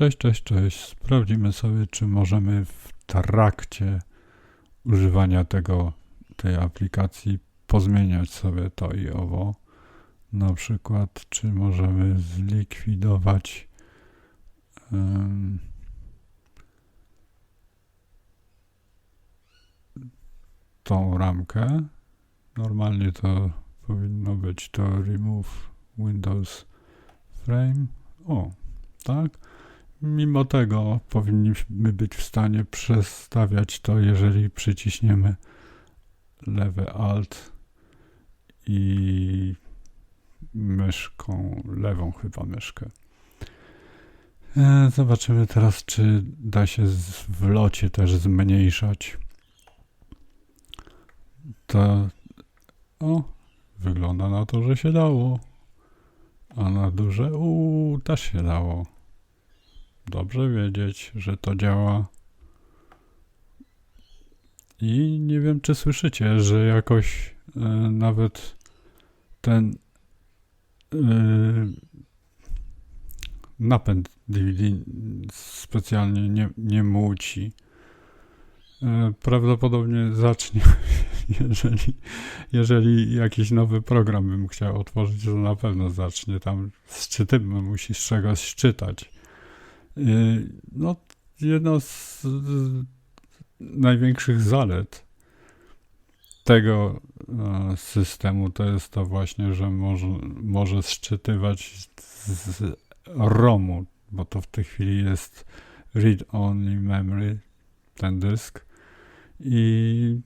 Cześć, cześć, cześć. Sprawdzimy sobie, czy możemy w trakcie używania tego, tej aplikacji pozmieniać sobie to i owo. Na przykład, czy możemy zlikwidować em, tą ramkę. Normalnie to powinno być to remove Windows Frame. O, tak. Mimo tego powinniśmy być w stanie przestawiać to, jeżeli przyciśniemy lewy Alt i myszką, lewą chyba myszkę. E, Zobaczymy teraz, czy da się w locie też zmniejszać. To o, wygląda na to, że się dało. A na duże u też się dało. Dobrze wiedzieć, że to działa. I nie wiem, czy słyszycie, że jakoś e, nawet ten e, napęd DVD specjalnie nie, nie muci. E, prawdopodobnie zacznie, jeżeli, jeżeli jakiś nowy program bym chciał otworzyć, to na pewno zacznie tam szczyty, musi z czegoś czytać. Y, No, jedna z, największych zalet tego e, systemu to jest to właśnie, że może, może sczytywać z, ROMu, bo to w tej chwili jest read-only memory, ten dysk. I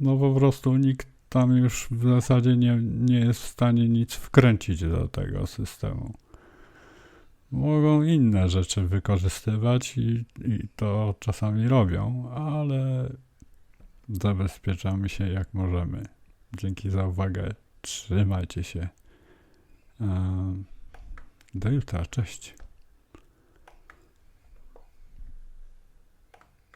no po prostu nikt tam już w zasadzie nie, nie jest w stanie nic wkręcić do tego systemu mogą inne rzeczy wykorzystywać i, i to czasami robią, ale zabezpieczamy się jak możemy. Dzięki za uwagę. Trzymajcie się. Ehm, Do jutra. Cześć.